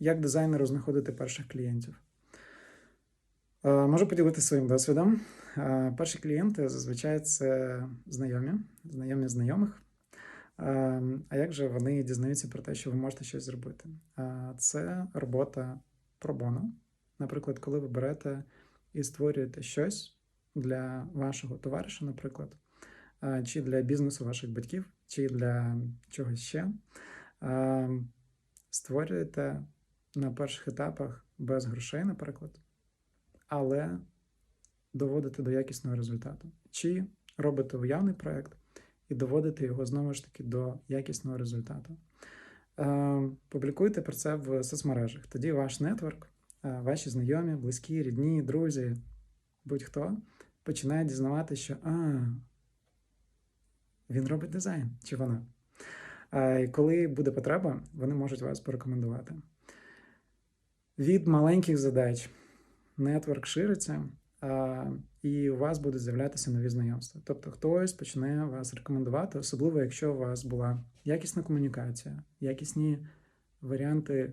як дизайнеру знаходити перших клієнтів. Е, Можу поділитися своїм досвідом. Е, Перші клієнти зазвичай це знайомі, знайомі знайомих. Е, А як же вони дізнаються про те, що ви можете щось зробити? Це робота пробоно. Наприклад, коли ви берете і створюєте щось для вашого товариша, наприклад, чи для бізнесу ваших батьків, чи для чогось ще, створюєте на перших етапах без грошей, наприклад, але доводите до якісного результату. Чи робите уявний проєкт і доводите його знову ж таки до якісного результату. Е, Публікуйте про це в соцмережах. Тоді ваш нетворк, е, ваші знайомі, близькі, рідні, друзі, будь-хто починає дізнавати, що а, він робить дизайн, чи вона. Е, І коли буде потреба, вони можуть вас порекомендувати. Від маленьких задач нетворк шириться, а, і у вас будуть з'являтися нові знайомства. Тобто хтось почне вас рекомендувати, особливо якщо у вас була якісна комунікація, якісні варіанти,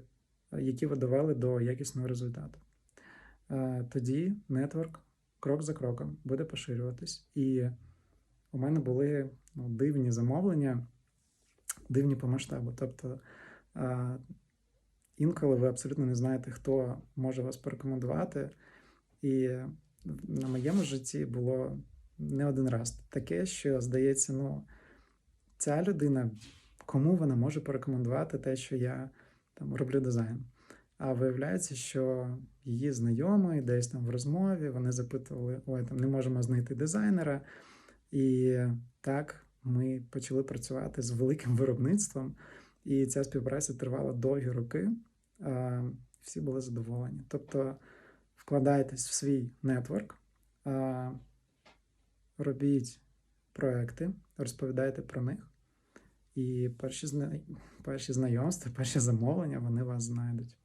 які ви довели до якісного результату. Е, Тоді нетворк крок за кроком буде поширюватись. І у мене були ну, дивні замовлення, дивні по масштабу. Тобто е, інколи ви абсолютно не знаєте, хто може вас порекомендувати. І на моєму житті було не один раз таке, що здається, ну, ця людина, кому вона може порекомендувати те, що я там роблю дизайн. А виявляється, що її знайомий десь там в розмові вони запитували: ой, там не можемо знайти дизайнера. І так ми почали працювати з великим виробництвом, і ця співпраця тривала довгі роки. Всі були задоволені. Тобто вкладайтесь в свій нетворк, робіть проекти, розповідайте про них, і перші, перші знайомства, перші замовлення вони вас знайдуть.